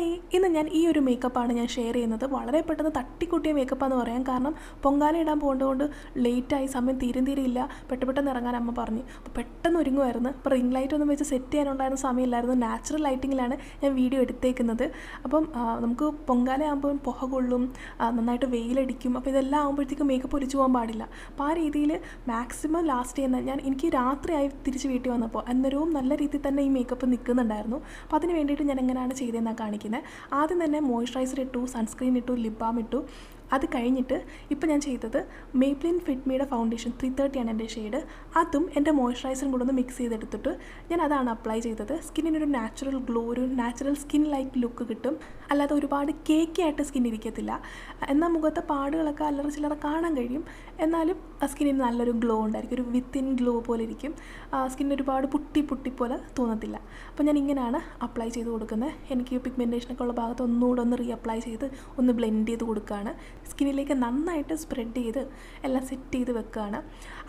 Hi. ഇന്ന് ഞാൻ ഈ ഒരു മേക്കപ്പാണ് ഞാൻ ഷെയർ ചെയ്യുന്നത്. വളരെ പെട്ടെന്ന് തട്ടിക്കൂട്ടിയ മേക്കപ്പാന്ന് പറയാം. കാരണം പൊങ്കാല ഇടാൻ പോകേണ്ടതുകൊണ്ട് ലേറ്റായി സമയം തീരും തീരെയില്ല പെട്ടെന്ന് പെട്ടെന്ന് ഇറങ്ങാൻ അമ്മ പറഞ്ഞു. അപ്പോൾ പെട്ടെന്ന് ഒരുങ്ങുമായിരുന്നു അപ്പോൾ റിംഗ് ലൈറ്റ് ഒന്നും വെച്ച് സെറ്റ് ചെയ്യാനുണ്ടായിരുന്ന സമയമില്ലായിരുന്നു. നാച്ചുറൽ ലൈറ്റിങ്ങിലാണ് ഞാൻ വീഡിയോ എടുത്തേക്കുന്നത്. അപ്പം നമുക്ക് പൊങ്കാല ആകുമ്പോൾ പുക കൊള്ളും നന്നായിട്ട് വെയിലടിക്കും. അപ്പോൾ ഇതെല്ലാം ആകുമ്പോഴത്തേക്കും മേക്കപ്പ് ഒലിച്ചു പോകാൻ പാടില്ല. അപ്പോൾ ആ രീതിയിൽ മാക്സിമം ലാസ്റ്റ് ചെയ്യുന്ന ഞാൻ എനിക്ക് രാത്രിയായി തിരിച്ച് വീട്ടിൽ വന്നപ്പോൾ അന്നേരവും നല്ല രീതിയിൽ തന്നെ ഈ മേക്കപ്പ് നിൽക്കുന്നുണ്ടായിരുന്നു അപ്പോൾ അതിന് വേണ്ടിയിട്ട് ഞാൻ എങ്ങനെയാണ് ചെയ്തതെന്നാണ് കാണിക്കുന്നത് ആദ്യം തന്നെ മോയ്സ്ചറൈസർ ഇട്ടു സൺസ്ക്രീൻ ഇട്ടു ലിപ് ബാം ഇട്ടു. അത് കഴിഞ്ഞിട്ട് ഇപ്പോൾ ഞാൻ ചെയ്തത് മേപ്ലിൻ ഫിറ്റ്മിയുടെ ഫൗണ്ടേഷൻ ത്രീ തേർട്ടിയാണ് എന്റെ ഷെയ്ഡ് അതും എന്റെ മോയ്സ്ചറൈസറും കൂടെ ഒന്ന് മിക്സ് ചെയ്തെടുത്തിട്ട് ഞാൻ അതാണ് അപ്ലൈ ചെയ്തത്. സ്കിന്നിനൊരു നാച്ചുറൽ ഗ്ലോ ഒരു നാച്ചുറൽ സ്കിൻ ലൈക്ക് ലുക്ക് കിട്ടും. അല്ലാതെ ഒരുപാട് കേക്കി ആയിട്ട് സ്കിൻ ഇരിക്കത്തില്ല. എന്നാൽ മുഖത്തെ പാടുകളൊക്കെ അല്ലറ ചില്ലറ കാണാൻ കഴിയും. എന്നാലും സ്കിന്നിന് നല്ലൊരു ഗ്ലോ ഉണ്ടായിരിക്കും. ഒരു വിത്തിൻ ഗ്ലോ പോലെ ഇരിക്കും. സ്കിന്നിന് ഒരുപാട് പുട്ടി പുട്ടി പോലെ തോന്നത്തില്ല. അപ്പോൾ ഞാൻ ഇങ്ങനെയാണ് അപ്ലൈ ചെയ്ത് കൊടുക്കുന്നത്. എനിക്ക് പിഗ്മെന്റേഷനൊക്കെ ഉള്ള ഭാഗത്ത് ഒന്നുകൂടെ ഒന്ന് റീ അപ്ലൈ ചെയ്ത് ഒന്ന് ബ്ലെൻഡ് ചെയ്ത് കൊടുക്കുകയാണ്. സ്കിന്നിലേക്ക് നന്നായിട്ട് സ്പ്രെഡ് ചെയ്ത് എല്ലാം സെറ്റ് ചെയ്ത് വെക്കുകയാണ്.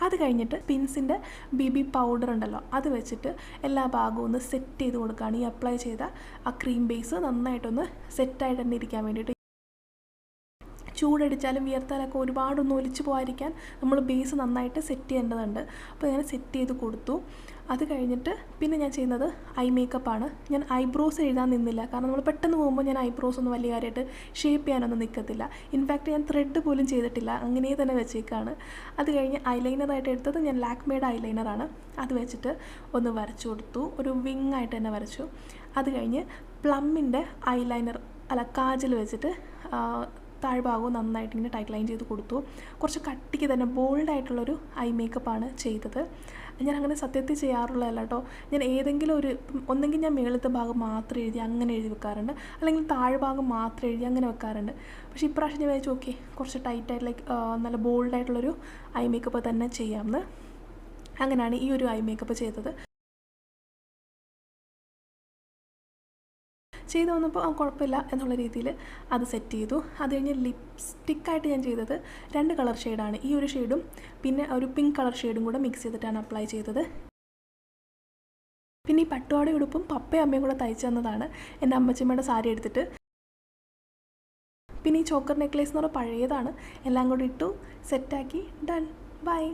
അത് കഴിഞ്ഞിട്ട് പിൻസിന്റെ ബി ബി പൗഡർ ഉണ്ടല്ലോ അത് വെച്ചിട്ട് എല്ലാ ഭാഗവും ഒന്ന് സെറ്റ് ചെയ്ത് കൊടുക്കുകയാണ്. ഈ അപ്ലൈ ചെയ്ത ആ ക്രീം ബേസ് നന്നായിട്ടൊന്ന് സെറ്റായിട്ട് തന്നെ ഇരിക്കാൻ വേണ്ടിയിട്ട് ചൂടടിച്ചാലും വിയർത്താലൊക്കെ ഒരുപാടൊന്നും ഒലിച്ചു പോകാതിരിക്കാൻ നമ്മൾ ബേസ് നന്നായിട്ട് സെറ്റ് ചെയ്യേണ്ടതുണ്ട്. അപ്പോൾ ഞാൻ സെറ്റ് ചെയ്ത് കൊടുത്തു. അത് കഴിഞ്ഞിട്ട് പിന്നെ ഞാൻ ചെയ്യുന്നത് ഐ മേക്കപ്പാണ് ഞാൻ ഐബ്രോസ് എഴുതാൻ നിന്നില്ല. കാരണം നമ്മൾ പെട്ടെന്ന് പോകുമ്പോൾ ഞാൻ ഐബ്രോസ് ഒന്നും വലിയ കാര്യമായിട്ട് ഷേപ്പ് ചെയ്യാനൊന്നും നിൽക്കത്തില്ല. ഇൻഫാക്റ്റ് ഞാൻ ത്രെഡ് പോലും ചെയ്തിട്ടില്ല. അങ്ങനെ തന്നെ വെച്ചേക്കാണ്. അത് കഴിഞ്ഞ് ഐലൈനറായിട്ട് എടുത്തത് ഞാൻ ലാക്മേഡ് ഐലൈനറാണ് അത് വെച്ചിട്ട് ഒന്ന് വരച്ചു കൊടുത്തു. ഒരു വിങ് ആയിട്ട് തന്നെ വരച്ചു. അത് കഴിഞ്ഞ് പ്ലമ്മിന്റെ ഐലൈനർ അല്ല കാജൽ വെച്ചിട്ട് താഴ്ഭാഗവും നന്നായിട്ട് ഇങ്ങനെ ടൈറ്റ് ലൈൻ ചെയ്ത് കൊടുത്തു. കുറച്ച് കട്ടിക്ക് തന്നെ ബോൾഡായിട്ടുള്ളൊരു ഐ മേക്കപ്പാണ് ചെയ്തത്. ഞാൻ അങ്ങനെ സത്യത്തിൽ ചെയ്യാറുള്ളതല്ല കേട്ടോ ഞാൻ ഏതെങ്കിലും ഒരു ഒന്നെങ്കിൽ ഞാൻ മേളത്തെ ഭാഗം മാത്രം എഴുതി അങ്ങനെ എഴുതി വെക്കാറുണ്ട്. അല്ലെങ്കിൽ താഴ്ഭാഗം മാത്രം എഴുതി അങ്ങനെ വെക്കാറുണ്ട്. പക്ഷേ ഇപ്രാവശ്യം ഞാൻ വിചാരിച്ചു ഓക്കെ കുറച്ച് ടൈറ്റായിട്ട് ലൈക്ക് നല്ല ബോൾഡായിട്ടുള്ളൊരു ഐ മേക്കപ്പ് തന്നെ ചെയ്യാമെന്ന് അങ്ങനെയാണ് ഈ ഒരു ഐ മേക്കപ്പ് ചെയ്തത്. ചെയ്ത് വന്നപ്പോൾ കുഴപ്പമില്ല എന്നുള്ള രീതിയിൽ അത് സെറ്റ് ചെയ്തു. അത് കഴിഞ്ഞ് ലിപ്സ്റ്റിക്കായിട്ട് ഞാൻ ചെയ്തത് രണ്ട് കളർ ഷെയ്ഡാണ് ഈ ഒരു ഷെയ്ഡും പിന്നെ ഒരു പിങ്ക് കളർ ഷെയ്ഡും കൂടെ മിക്സ് ചെയ്തിട്ടാണ് അപ്ലൈ ചെയ്തത്. പിന്നെ ഈ പട്ടുപാട ഉടുപ്പും പപ്പയും അമ്മയും കൂടെ തയ്ച്ചു തന്നതാണ് എന്റെ അമ്മച്ചമ്മയുടെ സാരി എടുത്തിട്ട്. പിന്നെ ഈ ചോക്കർ നെക്ലേസ് എന്ന് പറഞ്ഞാൽ പഴയതാണ്. എല്ലാം കൂടി ഇട്ടു സെറ്റാക്കി ഡൺ ബൈ